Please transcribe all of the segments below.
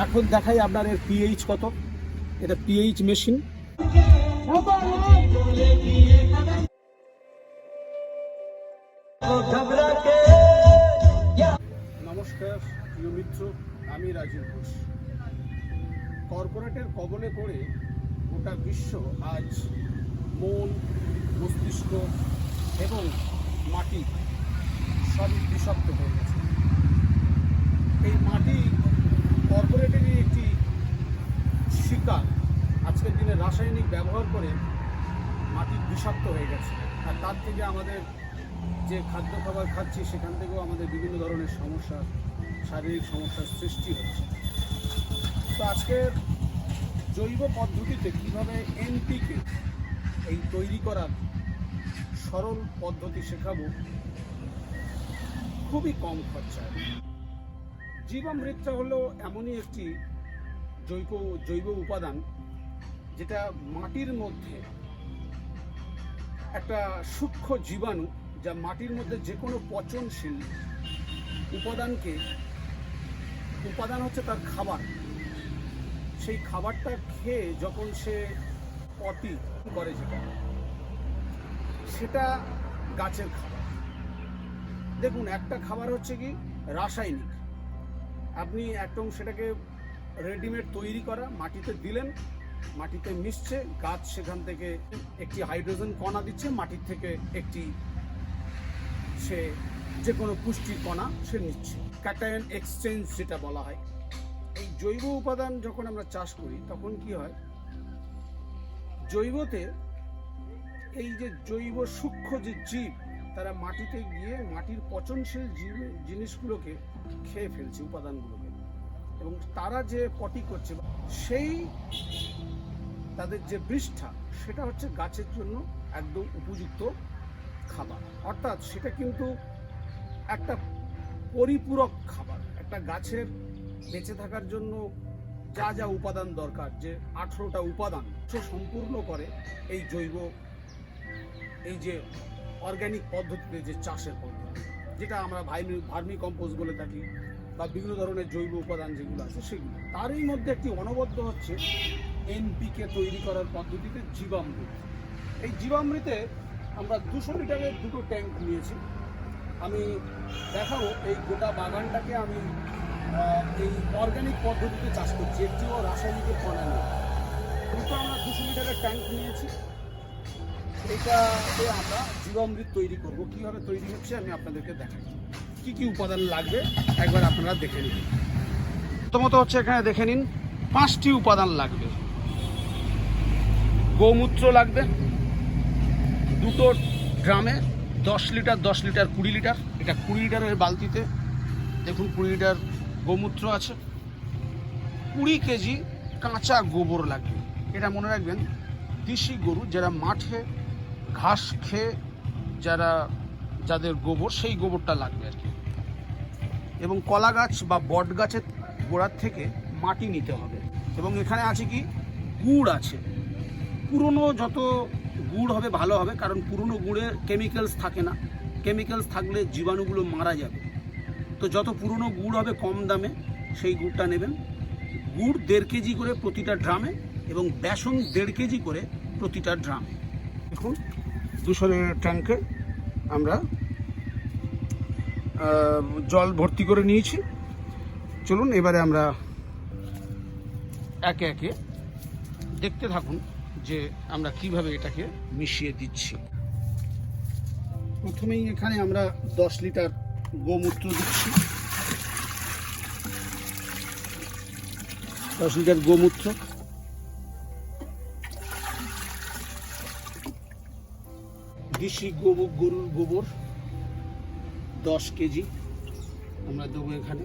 এখন দেখাই আপনার এর পিএইচ কত। এটা পিএইচ মেশিন নমস্কার, প্রিয় মিত্র, আমি রাজীব ঘোষ। কর্পোরেটের কবলে পড়ে গোটা বিশ্ব আজ মন, মস্তিষ্ক এবং মাটি সবই বিষাক্ত হয়ে গেছে। এই মাটি কর্পোরেটেরই একটি শিকার। আজকের দিনে রাসায়নিক ব্যবহার করে মাটি বিষাক্ত হয়ে গেছে। আর তার থেকে আমাদের যে খাদ্য খাবার খাচ্ছি, সেখান থেকেও আমাদের বিভিন্ন ধরনের সমস্যা, শারীরিক সমস্যার সৃষ্টি হচ্ছে। তো আজকের জৈব পদ্ধতিতে কীভাবে এনপিকে এই তৈরি করার সরল পদ্ধতি শেখাবো, খুবই কম খরচায়। জীবামৃতটা হলো এমনই একটি জৈব জৈব উপাদান যেটা মাটির মধ্যে একটা সূক্ষ্ম জীবাণু যা মাটির মধ্যে যে কোনো পচনশীল উপাদানকে, উপাদান হচ্ছে তার খাবার। সেই খাবারটা খেয়ে যখন সে অতি করে যেটা, সেটা গাছের খাবার। দেখুন, একটা খাবার হচ্ছে কি? রাসায়নিক। আপনি একদম সেটাকে রেডিমেড তৈরি করা, মাটিতে দিলেন, মাটিতে মিশছে, গাছ সেখান থেকে একটি হাইড্রোজেন কণা দিচ্ছে, মাটির থেকে একটি সে যে কোনো পুষ্টির কণা সে নিচ্ছে। ক্যাটায়ন এক্সচেঞ্জ যেটা বলা হয়। এই জৈব উপাদান যখন আমরা চাষ করি, তখন কি হয়? জৈবতে এই যে জৈব সূক্ষ্ম যে জীব তারা মাটিতে গিয়ে মাটির পচনশীল জিনিসগুলোকে খেয়ে ফেলছে, উপাদানগুলোকে। এবং তারা যে পটি করছে, সেই তাদের যে বৃষ্ঠা, সেটা হচ্ছে গাছের জন্য একদম উপযুক্ত খাবার। অর্থাৎ সেটা কিন্তু একটা পরিপূরক খাবার। একটা গাছের বেঁচে থাকার জন্য যা যা উপাদান দরকার, যে আঠেরোটা উপাদান সম্পূর্ণ করে এই জৈব, এই যে অর্গানিক পদ্ধতিতে যে চাষের পদ্ধতি, যেটা আমরা ভাইমি, ভার্মি কম্পোস্ট বলে থাকি, বা বিভিন্ন ধরনের জৈব উপাদান যেগুলো আছে সেগুলো। তারই মধ্যে একটি অনবদ্য হচ্ছে এনপিকে তৈরি করার পদ্ধতিতে জীবামৃত। এই জীবামৃতে আমরা দুশো লিটারের দুটো ট্যাঙ্ক নিয়েছি। আমি দেখাবো এই গোটা বাগানটাকে আমি এই অর্গানিক পদ্ধতিতে চাষ করছি। একটিও রাসায়নিকের কণা দুটো আমরা দুশো লিটারের ট্যাঙ্ক নিয়েছি। এইটাতে আমরা জীবামৃত তৈরি করব। কীভাবে তৈরি হচ্ছে আমি আপনাদেরকে দেখাই কি কি উপাদান লাগবে একবার আপনারা দেখে নিন। প্রথমত হচ্ছে এখানে দেখে নিন, পাঁচটি উপাদান লাগবে। গৌমূত্র লাগবে, দুটো ড্রামে দশ লিটার দশ লিটার, কুড়ি লিটার। এটা কুড়ি লিটারের বালতিতে। দেখুন, কুড়ি লিটার গোমূত্র আছে। কুড়ি কেজি কাঁচা গোবর লাগবে। এটা মনে রাখবেন, দেশি গরু, যারা মাঠে ঘাস খেয়ে যারা, যাদের গোবর, সেই গোবরটা লাগবে আর কি। এবং কলা গাছ বা বট গাছের গোড়ার থেকে মাটি নিতে হবে। এবং এখানে আছে কি? গুড় আছে। পুরনো যত গুড় হবে, ভালো হবে, কারণ পুরনো গুড়ে কেমিক্যালস থাকে না। কেমিক্যালস থাকলে জীবাণুগুলো মারা যাবে। তো যত পুরনো গুড় হবে কম দামে, সেই গুড়টা নেবেন। গুড় দেড় কেজি করে প্রতিটা ড্রামে এবং বেসন দেড় কেজি করে প্রতিটা ড্রামে। দেখুন দুশো লিটার ট্যাঙ্কে আমরা জল ভর্তি করে নিয়েছি। চলুন, এবারে আমরা একে একে দেখতে থাকুন যে আমরা কীভাবে এটাকে মিশিয়ে দিচ্ছি। প্রথমেই এখানে আমরা দশ লিটার গোমূত্র দিচ্ছি। দশ লিটার গোমূত্র। দেশি গোবর, গরুর গোবর, দশ কেজি আমরা দেবো এখানে।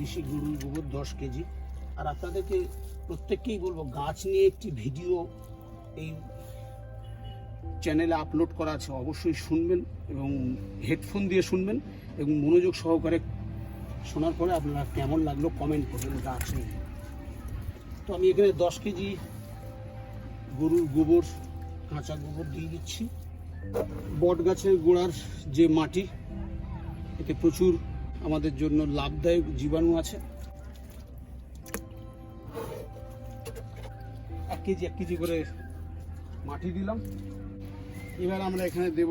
দেশি গরুর গোবর দশ কেজি। আর আপনাদেরকে প্রত্যেককেই বলব, গাছ নিয়ে একটি ভিডিও এই চ্যানেলে আপলোড করা আছে, অবশ্যই শুনবেন এবং হেডফোন দিয়ে শুনবেন এবং মনোযোগ সহকারে শোনার পরে আপনারা কেমন লাগল কমেন্ট করবেন গাছ। নিয়ে তো আমি এখানে দশ কেজি গরুর গোবর কাঁচা গোবর দিয়ে দিচ্ছি। বট গাছের গোড়ার যে মাটি, এতে প্রচুর আমাদের জন্য লাভদায়ক জীবাণু আছে। এক কেজি এক কেজি করে মাটি দিলাম। এবার আমরা এখানে দেব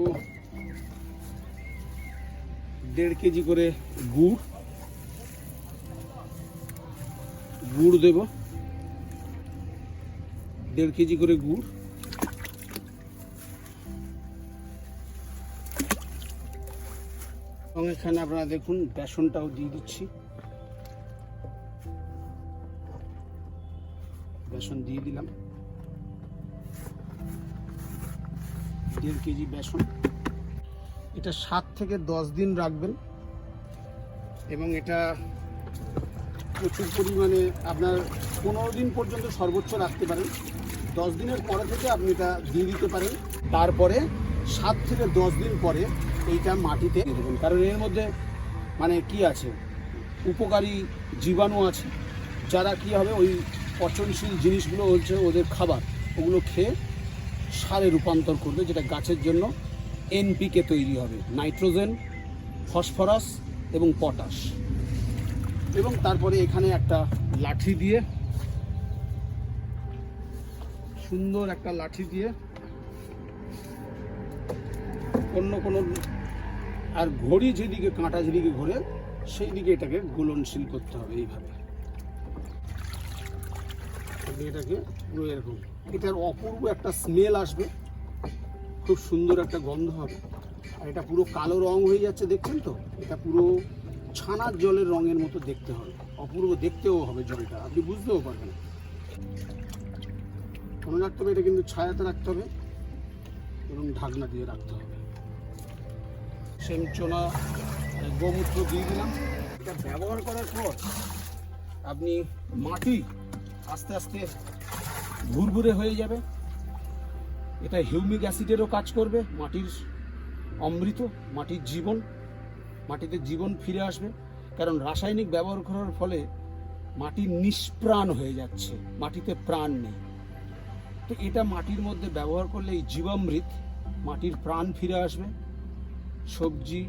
দেড় কেজি করে গুড়। গুড় দেব। দেড় কেজি করে গুড়। এবং এখানে আপনারা দেখুন, বেসনটাও দিয়ে দিচ্ছি। বেসন দিয়ে দিলাম। দেড় কেজি বেসন। এটা সাত থেকে দশ দিন রাখবেন এবং এটা প্রচুর পরিমাণে আপনার পনেরো দিন পর্যন্ত সর্বোচ্চ রাখতে পারেন। দশ দিনের পরে থেকে আপনি এটা দিয়ে দিতে পারেন। তারপরে সাত থেকে দশ দিন পরে এইটা মাটিতে দেবেন। কারণ এর মধ্যে মানে কি আছে? উপকারী জীবাণু আছে। যারা কি হবে? ওই পচনশীল জিনিসগুলো হচ্ছে ওদের খাবার, ওগুলো খেয়ে সারে রূপান্তর করবে, যেটা গাছের জন্য এনপিকে তৈরি হবে। নাইট্রোজেন, ফসফরাস এবং পটাশ। এবং তারপরে এখানে একটা লাঠি দিয়ে, সুন্দর একটা লাঠি দিয়ে অন্য কোনো আর ঘড়ি যেদিকে, কাঁটা যেদিকে ঘোরে সেই দিকে এটাকে গোলনশীল করতে হবে এইভাবে। এটাকে এরকম। এটার অপূর্ব একটা স্মেল আসবে। খুব সুন্দর একটা গন্ধ হবে। আর এটা পুরো কালো রং হয়ে যাচ্ছে, দেখছেন তো? এটা পুরো ছানার জলের রঙের মতো দেখতে হবে। অপূর্ব দেখতেও হবে জলটা। আপনি বুঝতেও পারবেন। মনে রাখতে হবে, এটা কিন্তু ছায়াতে রাখতে হবে এবং ঢাকনা দিয়ে রাখতে হবে। সেমচোনা গোমূত্র দিয়ে দিলাম। এটা ব্যবহার করার পর আপনি মাটি আস্তে আস্তে ভুরভুরে হয়ে যাবে। এটা হিউমিক অ্যাসিডেরও কাজ করবে, মাটির অমৃত, মাটির জীবন, মাটিতে জীবন ফিরে আসবে। কারণ রাসায়নিক ব্যবহার করার ফলে মাটি নিষ্প্রাণ হয়ে যাচ্ছে, মাটিতে প্রাণ নেই। তো এটা মাটির মধ্যে ব্যবহার করলে এই জীবামৃত মাটির প্রাণ ফিরে আসবে। সবজি,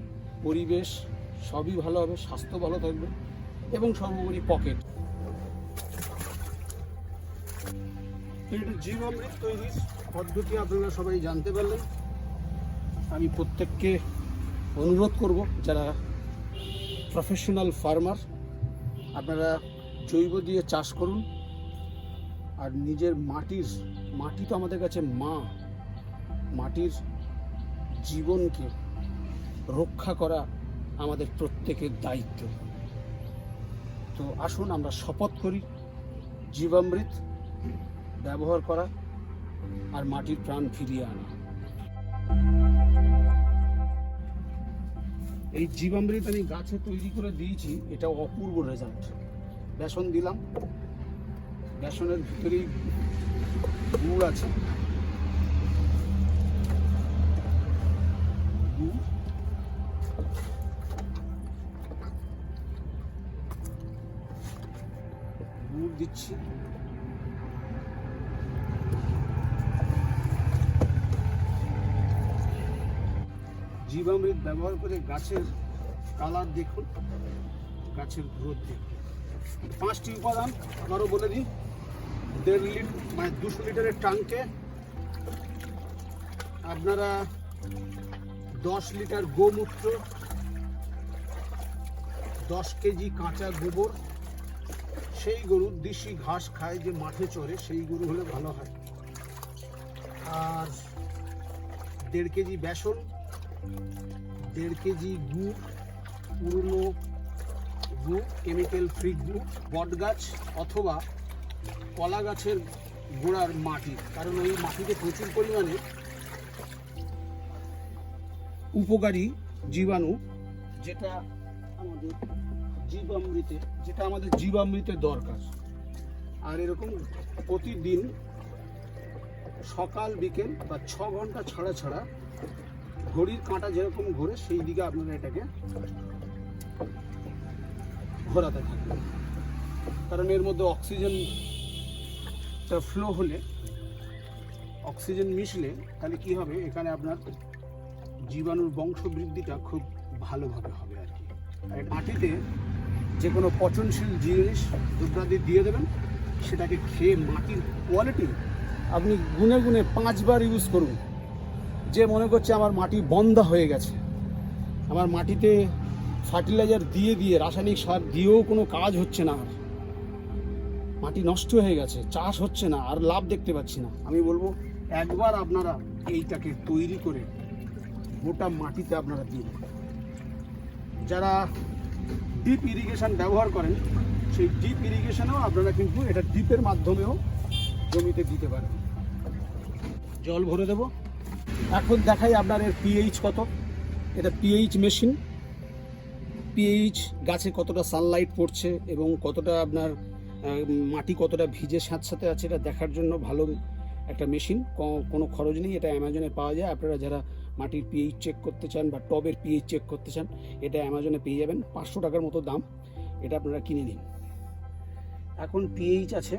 পরিবেশ, সবই ভালো হবে, স্বাস্থ্য ভালো থাকবে এবং সর্বোপরি পকেট। পদ্ধতি আপনারা সবাই জানতে পারলেন। আমি প্রত্যেককে অনুরোধ করব, যারা প্রফেশনাল ফার্মার আপনারা জৈব দিয়ে চাষ করুন। আর নিজের মাটির, মাটি তো আমাদের কাছে মা, মাটির জীবনকে রক্ষা করা আমাদের প্রত্যেকের দায়িত্ব। তো আসুন আমরা শপথ করি, জীবামৃত ব্যবহার করা আর মাটির প্রাণ ফিরিয়ে আনা। এই জীবামৃত আমি গাছে তৈরি করে দিয়েছি, এটা অপূর্ব রেজাল্ট বেসন দিলাম, বেসনের ভিতরেই গুড় আছে। গুড় দিচ্ছি। জীবামৃত ব্যবহার করে গাছের কালার দেখুন, গাছের গ্রোথ দেখুন। পাঁচটি উপাদান আবারও বলে দিই, দেড় লিটার মানে দুশো লিটারের ট্যাঙ্কে আপনারা দশ লিটার গোমূত্র, দশ কেজি কাঁচা গোবর সেই গরুর দেশি ঘাস খায় যে মাঠে চড়ে, সেই গরু হলে ভালো হয়। আর দেড় কেজি বেসন, দেড় কেজি গুড় পুরনো গুড় কেমিক্যাল ফ্রি গুড় বট গাছ অথবা কলা গাছের গোড়ার মাটি। কারণ ওই মাটিতে প্রচুর পরিমাণে উপকারী জীবাণু, যেটা আমাদের জীবামৃতে, যেটা আমাদের জীবামৃতের দরকার। আর এরকম প্রতিদিন সকাল, বিকেল বা ছ ঘণ্টা ছাড়া ছাড়া ঘড়ির কাঁটা যেরকম ঘোরে, সেই দিকে আপনারা এটাকে ঘোরাতে থাকবেন কারণ এর মধ্যে অক্সিজেন ফ্লো হলে, অক্সিজেন মিশলে তাহলে কি হবে? এখানে আপনার জীবাণুর বংশ বৃদ্ধিটা খুব ভালোভাবে হবে আর কি। আর মাটিতে যে কোনো পচনশীল জিনিস দুধরাদি দিয়ে দেবেন, সেটাকে খেয়ে মাটির কোয়ালিটি আপনি গুনে গুনে পাঁচবার ইউজ করুন। যে মনে করছে আমার মাটি বন্ধা হয়ে গেছে, আমার মাটিতে ফার্টিলাইজার দিয়ে দিয়ে, রাসায়নিক সার দিয়েও কোনো কাজ হচ্ছে না আর। মাটি নষ্ট হয়ে গেছে, চাষ হচ্ছে না, আর লাভ দেখতে পাচ্ছি না। আমি বলব, একবার আপনারা এইটাকে তৈরি করে গোটা মাটিতে আপনারা দিন। যারা ডিপ ইরিগেশন ব্যবহার করেন, সেই ডিপ ইরিগেশনেও আপনারা কিন্তু এটা ডিপের মাধ্যমেও জমিতে দিতে পারেন। জল ভরে দেব। এখন দেখাই আপনার এর পিএইচ কত। এটা পিএইচ মেশিন পিএইচ গাছে কতটা সানলাইট পড়ছে এবং কতটা আপনার মাটি কতটা ভিজে সাথে আছে, এটা দেখার জন্য ভালো একটা মেশিন কোনো খরচ নেই, এটা অ্যামাজনে পাওয়া যায়। আপনারা যারা মাটির পিএইচ চেক করতে চান বা টবের পিএইচ চেক করতে চান, এটা অ্যামাজনে পেয়ে যাবেন। পাঁচশো টাকার মতো দাম, এটা আপনারা কিনে নিন। এখন পিএইচ আছে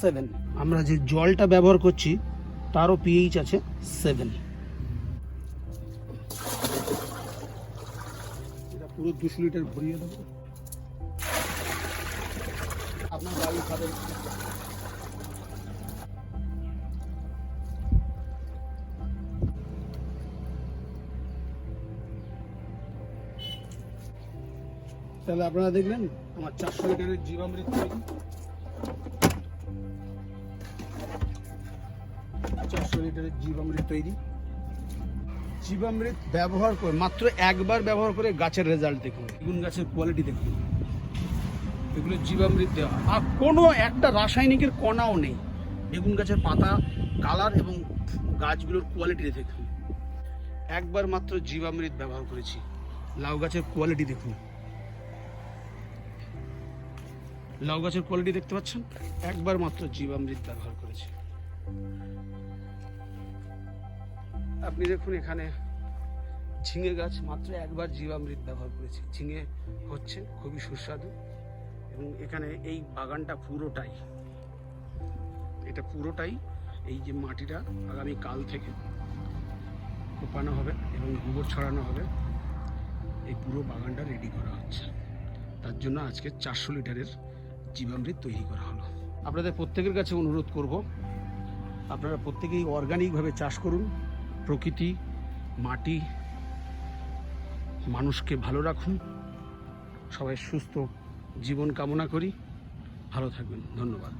সেভেন আমরা যে জলটা ব্যবহার করছি, তারও পিএইচ আছে সেভেন এটা পুরো দুশো লিটার ভরিয়ে দেবো। আপনার বাড়ি খাবেন তাহলে আপনারা দেখলেন আমার চারশো লিটারের জীবামৃত তৈরি। চারশো লিটারের জীবামৃত তৈরি। জীবামৃত ব্যবহার করে, মাত্র একবার ব্যবহার করে গাছের রেজাল্ট দেখুন। বেগুন গাছের কোয়ালিটি দেখুন। এগুলো জীবামৃত দেওয়া। আর কোনো একটা রাসায়নিকের কণাও নেই। বেগুন গাছের পাতা কালার এবং গাছগুলোর কোয়ালিটি দেখুন। একবার মাত্র জীবামৃত ব্যবহার করেছি। লাউ গাছের কোয়ালিটি দেখুন। লাউ গাছের কোয়ালিটি দেখতে পাচ্ছেন? একবার মাত্র জীবামৃত ব্যবহার করেছি। আপনি দেখুন এখানে ঝিঙে গাছ মাত্র একবার জীবামৃত ব্যবহার করেছি। ঝিঙে হচ্ছে খুবই সুস্বাদু এবং এখানে এই বাগানটা পুরোটাই, এটা পুরোটাই এই যে মাটিটা আগামী কাল থেকে কোপানো হবে এবং গোবর ছড়ানো হবে। এই পুরো বাগানটা রেডি করা হচ্ছে। তার জন্য আজকে চারশো লিটারের জীবামৃত তৈরি করা হলো। আপনাদের প্রত্যেকের কাছে অনুরোধ করব আপনারা প্রত্যেকেই অর্গানিকভাবে চাষ করুন। প্রকৃতি মাটি মানুষকে ভালো রাখুন। সবাই সুস্থ জীবন কামনা করি। ভালো থাকবেন। ধন্যবাদ।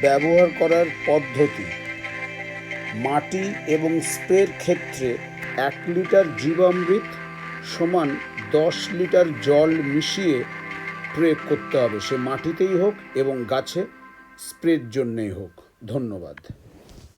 ব্যবহার করার পদ্ধতি। মাটি এবং স্প্রের ক্ষেত্রে এক লিটার জীবামৃত সমান দশ লিটার জল মিশিয়ে প্রয়োগ করতে হবে সে মাটিতেই হোক এবং গাছে স্প্রের জন্যেই হোক। ধন্যবাদ।